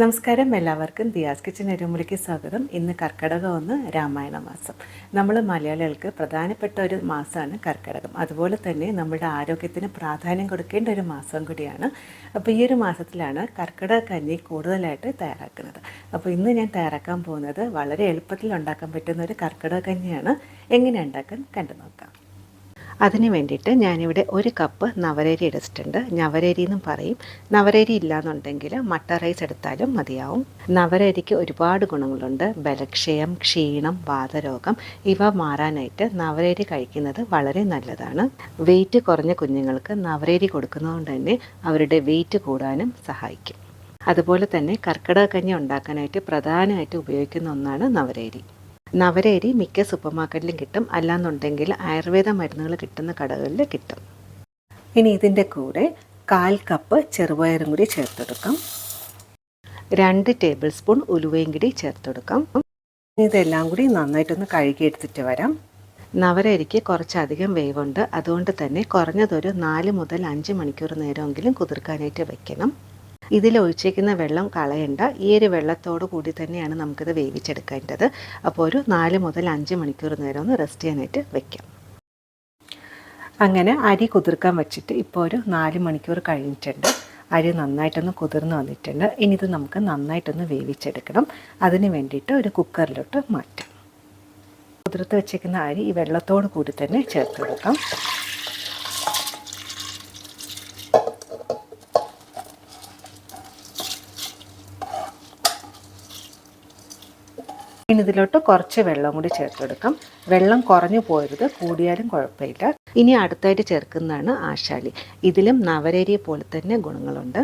നമസ്കാരം എല്ലാവർക്കും. ദിയാസ് കിച്ചൻ എരുമുളിക്ക് സ്വാഗതം. ഇന്ന് കർക്കിടകം ഒന്ന് രാമായണ മാസം. നമ്മൾ മലയാളികൾക്ക് പ്രധാനപ്പെട്ട ഒരു മാസമാണ് കർക്കിടകം. അതുപോലെ തന്നെ നമ്മുടെ ആരോഗ്യത്തിന് പ്രാധാന്യം കൊടുക്കേണ്ട ഒരു മാസം കൂടിയാണ്. അപ്പോൾ ഈ ഒരു മാസത്തിലാണ് കർക്കിടക കഞ്ഞി കൂടുതലായിട്ട് തയ്യാറാക്കുന്നത്. അപ്പോൾ ഇന്ന് ഞാൻ തയ്യാറാക്കാൻ പോകുന്നത് വളരെ എളുപ്പത്തിൽ ഉണ്ടാക്കാൻ പറ്റുന്ന ഒരു കർക്കിടക കഞ്ഞിയാണ്. എങ്ങനെ ഉണ്ടാക്കാൻ കണ്ടു നോക്കാം അതിന് വേണ്ടിയിട്ട് ഞാനിവിടെ ഒരു കപ്പ് നവരേരി എടുത്തിട്ടുണ്ട്. നവരേരി എന്നും പറയും. നവരേരി ഇല്ലാന്നുണ്ടെങ്കിൽ മട്ട റൈസ് എടുത്താലും മതിയാവും. നവരേരിക്ക് ഒരുപാട് ഗുണങ്ങളുണ്ട്. ബലക്ഷയം ക്ഷീണം വാതരോഗം ഇവ മാറാനായിട്ട് നവരേരി കഴിക്കുന്നത് വളരെ നല്ലതാണ്. വെയിറ്റ് കുറഞ്ഞ കുഞ്ഞുങ്ങൾക്ക് നവരേരി കൊടുക്കുന്നതുകൊണ്ട് തന്നെ അവരുടെ വെയിറ്റ് കൂടാനും സഹായിക്കും. അതുപോലെ തന്നെ കർക്കിടക കഞ്ഞി ഉണ്ടാക്കാനായിട്ട് പ്രധാനമായിട്ട് ഉപയോഗിക്കുന്ന ഒന്നാണ് നവരരി. നവരരി മിക്ക സൂപ്പർ മാർക്കറ്റിലും കിട്ടും. അല്ലാന്നുണ്ടെങ്കിൽ ആയുർവേദ മരുന്നുകൾ കിട്ടുന്ന കടകളിൽ കിട്ടും. ഇനി ഇതിന്റെ കൂടെ കാൽ കപ്പ് ചെറുപയറും കൂടി ചേർത്തെടുക്കാം. രണ്ട് ടേബിൾ സ്പൂൺ ഉലുവയും കൂടി ചേർത്തെടുക്കാം. ഇതെല്ലാം കൂടി നന്നായിട്ടൊന്ന് കഴുകിയെടുത്തിട്ട് വരാം. നവരരിക്ക് കുറച്ചധികം വേവുണ്ട്. അതുകൊണ്ട് തന്നെ കുറഞ്ഞതൊരു നാല് മുതൽ അഞ്ച് മണിക്കൂർ നേരമെങ്കിലും കുതിർക്കാനായിട്ട് വെക്കണം. ഇതിൽ ഒഴിച്ചേക്കുന്ന വെള്ളം കളയണ്ട. ഈ ഒരു വെള്ളത്തോടു കൂടി തന്നെയാണ് നമുക്കിത് വേവിച്ചെടുക്കേണ്ടത്. അപ്പോൾ ഒരു നാല് മുതൽ അഞ്ച് മണിക്കൂർ നേരം ഒന്ന് റെസ്റ്റ് ചെയ്യാനായിട്ട് വെക്കാം. അങ്ങനെ അരി കുതിർക്കാൻ വെച്ചിട്ട് ഇപ്പോൾ ഒരു നാല് മണിക്കൂർ കഴിഞ്ഞിട്ടുണ്ട്. അരി നന്നായിട്ടൊന്ന് കുതിർന്ന് വന്നിട്ടുണ്ട്. ഇനി ഇത് നമുക്ക് നന്നായിട്ടൊന്ന് വേവിച്ചെടുക്കണം. അതിന് വേണ്ടിയിട്ട് ഒരു കുക്കറിലോട്ട് മാറ്റാം. കുതിർത്ത് വെച്ചേക്കുന്ന അരി ഈ വെള്ളത്തോട് കൂടി തന്നെ ചേർത്ത് കൊടുക്കാം. ഇനി ഇതിലോട്ട് കുറച്ച് വെള്ളം കൂടി ചേർത്ത് കൊടുക്കാം വെള്ളം കുറഞ്ഞു പോരുത് കൂടിയാലും കുഴപ്പമില്ല. ഇനി അടുത്തായിട്ട് ചേർക്കുന്നതാണ് ആശാലി. ഇതിലും നവരേരിയെ പോലെ തന്നെ ഗുണങ്ങളുണ്ട്.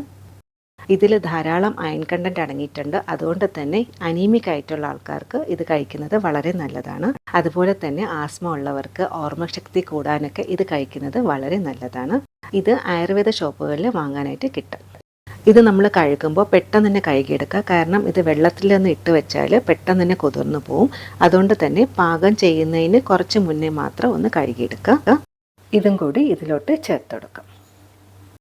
ഇതിൽ ധാരാളം അയൺ കണ്ടന്റ് അടങ്ങിയിട്ടുണ്ട്. അതുകൊണ്ട് തന്നെ അനീമിക് ആയിട്ടുള്ള ആൾക്കാർക്ക് ഇത് കഴിക്കുന്നത് വളരെ നല്ലതാണ്. അതുപോലെ തന്നെ ആസ്മ ഉള്ളവർക്ക് ഓർമ്മശക്തി കൂടാനൊക്കെ ഇത് കഴിക്കുന്നത് വളരെ നല്ലതാണ്. ഇത് ആയുർവേദ ഷോപ്പുകളിൽ വാങ്ങാനായിട്ട് കിട്ടും. ഇത് നമ്മൾ കഴുകുമ്പോൾ പെട്ടെന്ന് തന്നെ കഴുകിയെടുക്കുക കാരണം ഇത് വെള്ളത്തിൽ നിന്ന് ഇട്ട് വെച്ചാൽ പെട്ടെന്ന് തന്നെ കുതിർന്നു പോവും. അതുകൊണ്ട് തന്നെ പാകം ചെയ്യുന്നതിന് കുറച്ച് മുന്നേ മാത്രം ഒന്ന് കഴുകിയെടുക്കുക ഇതും കൂടി ഇതിലോട്ട് ചേർത്തെടുക്കാം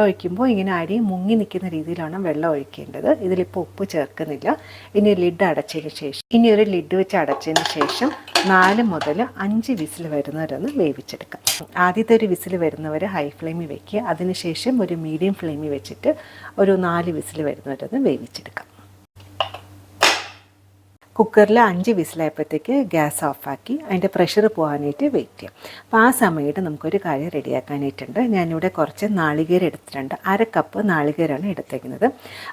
ഒഴിക്കുമ്പോൾ ഇങ്ങനെ അരി മുങ്ങി നിൽക്കുന്ന രീതിയിലാണ് വെള്ളം ഒഴിക്കേണ്ടത്. ഇതിലിപ്പോൾ ഉപ്പ് ചേർക്കുന്നില്ല. ഇനി ലിഡ് അടച്ചതിന് ശേഷം ഇനി ഒരു ലിഡ് വെച്ച് അടച്ചതിന് ശേഷം നാല് മുതൽ അഞ്ച് വിസിൽ വരുന്നവരൊന്ന് വേവിച്ചെടുക്കാം. ആദ്യത്തെ ഒരു വിസിൽ വരുന്നവർ ഹൈ ഫ്ലെയിമിൽ വെക്കുക. അതിനുശേഷം ഒരു മീഡിയം ഫ്ലെയിമിൽ വെച്ചിട്ട് ഒരു നാല് വിസിൽ വരുന്നവരൊന്ന് വേവിച്ചെടുക്കാം. കുക്കറിൽ അഞ്ച് വിസിലായപ്പോഴത്തേക്ക് ഗ്യാസ് ഓഫാക്കി അതിന്റെ പ്രഷർ പോകാനായിട്ട് വെയിറ്റ് ചെയ്യാം. അപ്പോൾ ആ സമയത്ത് നമുക്കൊരു കാര്യം റെഡിയാക്കാനായിട്ടുണ്ട്. ഞാനിവിടെ കുറച്ച് നാളികേരം എടുത്തിട്ടുണ്ട്. അര കപ്പ് നാളികേരമാണ് എടുത്തേക്കുന്നത്.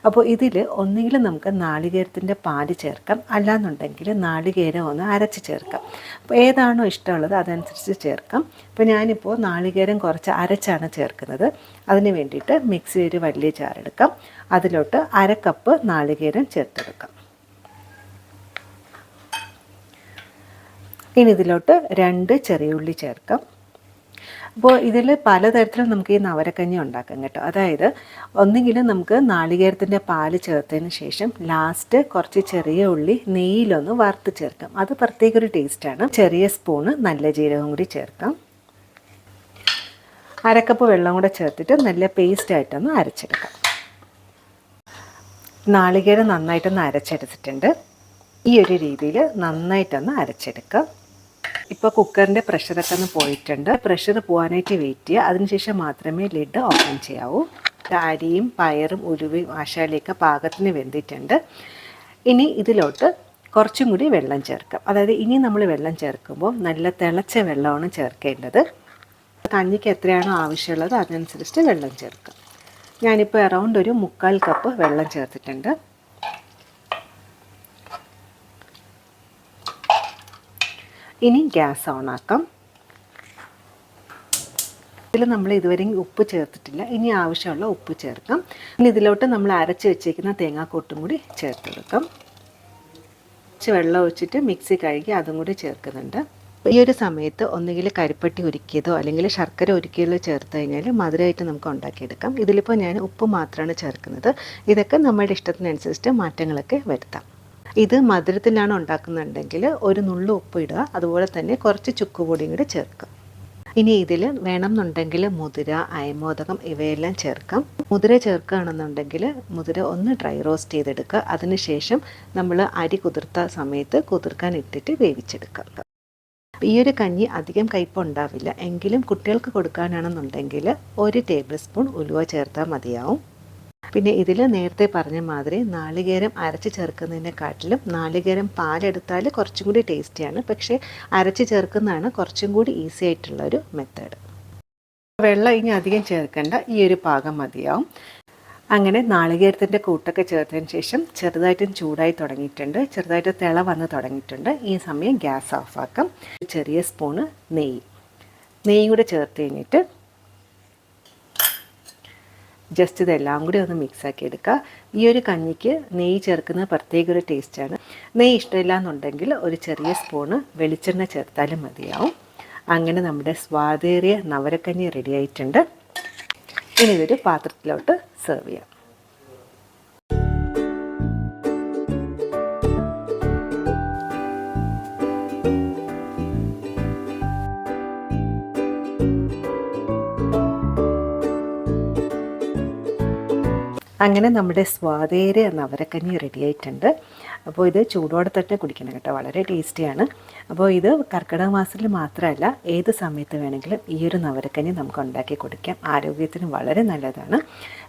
അപ്പോൾ ഇതിൽ ഒന്നുകിൽ നമുക്ക് നാളികേരത്തിന്റെ പാൽ ചേർക്കാം. അല്ലാന്നുണ്ടെങ്കിൽ നാളികേരം ഒന്ന് അരച്ച് ചേർക്കാം. അപ്പോൾ ഏതാണോ ഇഷ്ടമുള്ളത് അതനുസരിച്ച് ചേർക്കാം. അപ്പോൾ ഞാനിപ്പോൾ നാളികേരം കുറച്ച് അരച്ചാണ് ചേർക്കുന്നത്. അതിന് വേണ്ടിയിട്ട് മിക്സി ഒരു വലിയ ചാറെടുക്കാം അതിലോട്ട് അര കപ്പ് നാളികേരം ചേർത്തെടുക്കാം. ഇനി ഇതിലോട്ട് രണ്ട് ചെറിയ ഉള്ളി ചേർക്കാം. അപ്പോൾ ഇതിൽ പലതരത്തിലും നമുക്ക് ഈ നവരക്കഞ്ഞി ഉണ്ടാക്കാം കേട്ടോ. അതായത് ഒന്നുകിൽ നമുക്ക് നാളികേരത്തിന്റെ പാൽ ചേർത്തതിന് ശേഷം ലാസ്റ്റ് കുറച്ച് ചെറിയ ഉള്ളി നെയ്യിലൊന്ന് വറുത്ത് ചേർക്കാം. അത് പ്രത്യേക ഒരു ടേസ്റ്റാണ് ചെറിയ സ്പൂണ് നല്ല ജീരകം കൂടി ചേർക്കാം. അരക്കപ്പ് വെള്ളം കൂടെ ചേർത്തിട്ട് നല്ല പേസ്റ്റ് പേസ്റ്റായിട്ടൊന്ന് അരച്ചെടുക്കാം. നാളികേരം നന്നായിട്ടൊന്ന് അരച്ചെടുത്തിട്ടുണ്ട്. ഈ ഒരു രീതിയിൽ നന്നായിട്ടൊന്ന് അരച്ചെടുക്കുക ഇപ്പോൾ കുക്കറിന്റെ പ്രഷറൊക്കെ ഒന്ന് പോയിട്ടുണ്ട്. പ്രഷർ പോകാനായിട്ട് വെയിറ്റ് ചെയ്യുക. അതിനുശേഷം മാത്രമേ ലിഡ് ഓപ്പൺ ചെയ്യാവൂ. അരിയും പയറും ഉരുവയും ആശാലിയൊക്കെ പാകത്തിന് വെന്തിട്ടുണ്ട്. ഇനി ഇതിലോട്ട് കുറച്ചും കൂടി വെള്ളം ചേർക്കാം. അതായത് ഇനി നമ്മൾ വെള്ളം ചേർക്കുമ്പോൾ നല്ല തിളച്ച വെള്ളമാണ് ചേർക്കേണ്ടത്. കഞ്ഞിക്ക് എത്രയാണോ ആവശ്യമുള്ളത് അതിനനുസരിച്ച് വെള്ളം ചേർക്കാം. ഞാനിപ്പോൾ അറൗണ്ട് ഒരു മുക്കാൽ കപ്പ് വെള്ളം ചേർത്തിട്ടുണ്ട്. ഇനി ഗ്യാസ് ഓണാക്കാം. ഇതിൽ നമ്മൾ ഇതുവരെയും ഉപ്പ് ചേർത്തിട്ടില്ല. ഇനി ആവശ്യമുള്ള ഉപ്പ് ചേർക്കാം. ഇനി ഇതിലോട്ട് നമ്മൾ അരച്ച് വെച്ചേക്കുന്ന തേങ്ങാക്കൊട്ടും കൂടി ചേർത്ത് കൊടുക്കാം. കുറച്ച് വെള്ളം ഒഴിച്ചിട്ട് മിക്സി കഴുകി അതും കൂടി ചേർക്കുന്നുണ്ട്. ഈ ഒരു സമയത്ത് ഒന്നുകിൽ കരിപ്പട്ടി ഉരുക്കിയതോ അല്ലെങ്കിൽ ശർക്കര ഉരുക്കിയതോ ചേർത്ത് കഴിഞ്ഞാൽ മധുരമായിട്ട് നമുക്ക് ഉണ്ടാക്കിയെടുക്കാം. ഇതിലിപ്പോൾ ഞാൻ ഉപ്പ് മാത്രമാണ് ചേർക്കുന്നത്. ഇതൊക്കെ നമ്മുടെ ഇഷ്ടത്തിനനുസരിച്ച് മാറ്റങ്ങളൊക്കെ വരുത്താം. ഇത് മധുരത്തിലാണ് ഉണ്ടാക്കുന്നുണ്ടെങ്കിൽ ഒരു നുള്ളു ഉപ്പ് ഇടുക അതുപോലെ തന്നെ കുറച്ച് ചുക്കുപൊടിയും കൂടി ചേർക്കുക. ഇനി ഇതിൽ വേണമെന്നുണ്ടെങ്കിൽ മുതിര അയമോദകം ഇവയെല്ലാം ചേർക്കാം. മുതിര ചേർക്കുകയാണെന്നുണ്ടെങ്കിൽ മുതിര ഒന്ന് ഡ്രൈ റോസ്റ്റ് ചെയ്തെടുക്കുക. അതിനുശേഷം നമ്മൾ അരി കുതിർത്ത സമയത്ത് കുതിർക്കാൻ ഇട്ടിട്ട് വേവിച്ചെടുക്കുക. ഈ ഒരു കഞ്ഞി അധികം കയ്പുണ്ടാവില്ല എങ്കിലും കുട്ടികൾക്ക് കൊടുക്കാനാണെന്നുണ്ടെങ്കിൽ ഒരു ടേബിൾ സ്പൂൺ ഉലുവ ചേർത്താൽ മതിയാവും. പിന്നെ ഇതിൽ നേരത്തെ പറഞ്ഞ മാതിരി നാളികേരം അരച്ച് ചേർക്കുന്നതിനെക്കാട്ടിലും നാളികേരം പാലെടുത്താൽ കുറച്ചും കൂടി ടേസ്റ്റിയാണ്. പക്ഷേ അരച്ച് ചേർക്കുന്നതാണ് കുറച്ചും കൂടി ഈസി ആയിട്ടുള്ള ഒരു മെത്തേഡ് വെള്ളം ഇനി അധികം ചേർക്കേണ്ട. ഈ ഒരു പാകം മതിയാവും. അങ്ങനെ നാളികേരത്തിന്റെ കൂട്ടൊക്കെ ചേർത്തതിന് ശേഷം ചെറുതായിട്ടും ചൂടായി തുടങ്ങിയിട്ടുണ്ട്. ചെറുതായിട്ട് തിള വന്ന് തുടങ്ങിയിട്ടുണ്ട്. ഈ സമയം ഗ്യാസ് ഓഫാക്കാം. ചെറിയ സ്പൂണ് നെയ്യ്. നെയ്യും കൂടെ ചേർത്ത് കഴിഞ്ഞിട്ട് ജസ്റ്റ് ഇതെല്ലാം കൂടി ഒന്ന് മിക്സാക്കി എടുക്കുക. ഈ ഒരു കഞ്ഞിക്ക് നെയ്യ് ചേർക്കുന്ന പ്രത്യേക ഒരു ടേസ്റ്റാണ് നെയ്യ് ഇഷ്ടമില്ല എന്നുണ്ടെങ്കിൽ ഒരു ചെറിയ സ്പൂണ് വെളിച്ചെണ്ണ ചേർത്താലും മതിയാവും. അങ്ങനെ നമ്മുടെ സ്വാദേറിയ നവരക്കഞ്ഞി റെഡി ആയിട്ടുണ്ട്. ഇനി ഇതൊരു പാത്രത്തിലോട്ട് സെർവ് ചെയ്യാം. അങ്ങനെ നമ്മുടെ സ്വാദേര നവരക്കഞ്ഞി റെഡി ആയിട്ടുണ്ട്. അപ്പോൾ ഇത് ചൂടോടെ തന്നെ കുടിക്കണം കേട്ടോ. വളരെ ടേസ്റ്റിയാണ് അപ്പോൾ ഇത് കർക്കിടക മാസത്തിൽ മാത്രമല്ല ഏത് സമയത്ത് വേണമെങ്കിലും ഈ ഒരു നവരക്കഞ്ഞി നമുക്ക് ഉണ്ടാക്കി കുടിക്കാം. ആരോഗ്യത്തിന് വളരെ നല്ലതാണ്.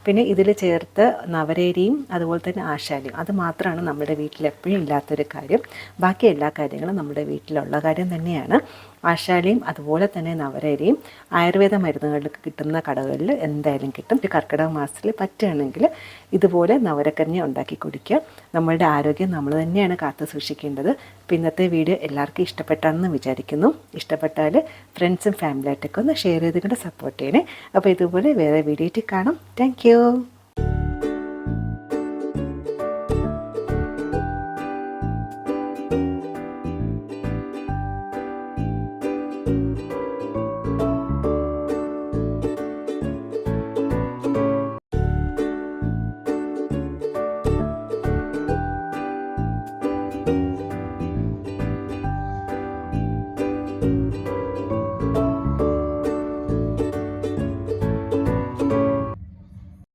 പിന്നെ ഇതിൽ ചേർത്ത് നവരേരിയും അതുപോലെ തന്നെ ആശാലിയും അത് മാത്രമാണ് നമ്മുടെ വീട്ടിൽ എപ്പോഴും ഇല്ലാത്തൊരു കാര്യം. ബാക്കി എല്ലാ കാര്യങ്ങളും നമ്മുടെ വീട്ടിലുള്ള കാര്യം തന്നെയാണ്. ആശാലിയും അതുപോലെ തന്നെ നവരേരിയും ആയുർവേദ മരുന്നുകൾക്ക് കിട്ടുന്ന കടകളിൽ എന്തായാലും കിട്ടും. കർക്കിടക മാസത്തിൽ പറ്റുകയാണെങ്കിൽ ഇതുപോലെ നവരക്കഞ്ഞി ഉണ്ടാക്കി കുടിക്കുക. നമ്മളുടെ ആരോഗ്യം നമ്മൾ തന്നെയാണ് കാത്തു സൂക്ഷിക്കേണ്ടത്. പിന്നത്തെ വീഡിയോ എല്ലാവർക്കും ഇഷ്ടപ്പെട്ടാണെന്ന് വിചാരിക്കുന്നു. ഇഷ്ടപ്പെട്ടാൽ ഫ്രണ്ട്സും ഫാമിലിയായിട്ടൊക്കെ ഒന്ന് ഷെയർ ചെയ്തുകൊണ്ട് സപ്പോർട്ട് ചെയ്യണേ. അപ്പോൾ ഇതുപോലെ വേറെ വീഡിയോയിട്ട് കാണാം. താങ്ക്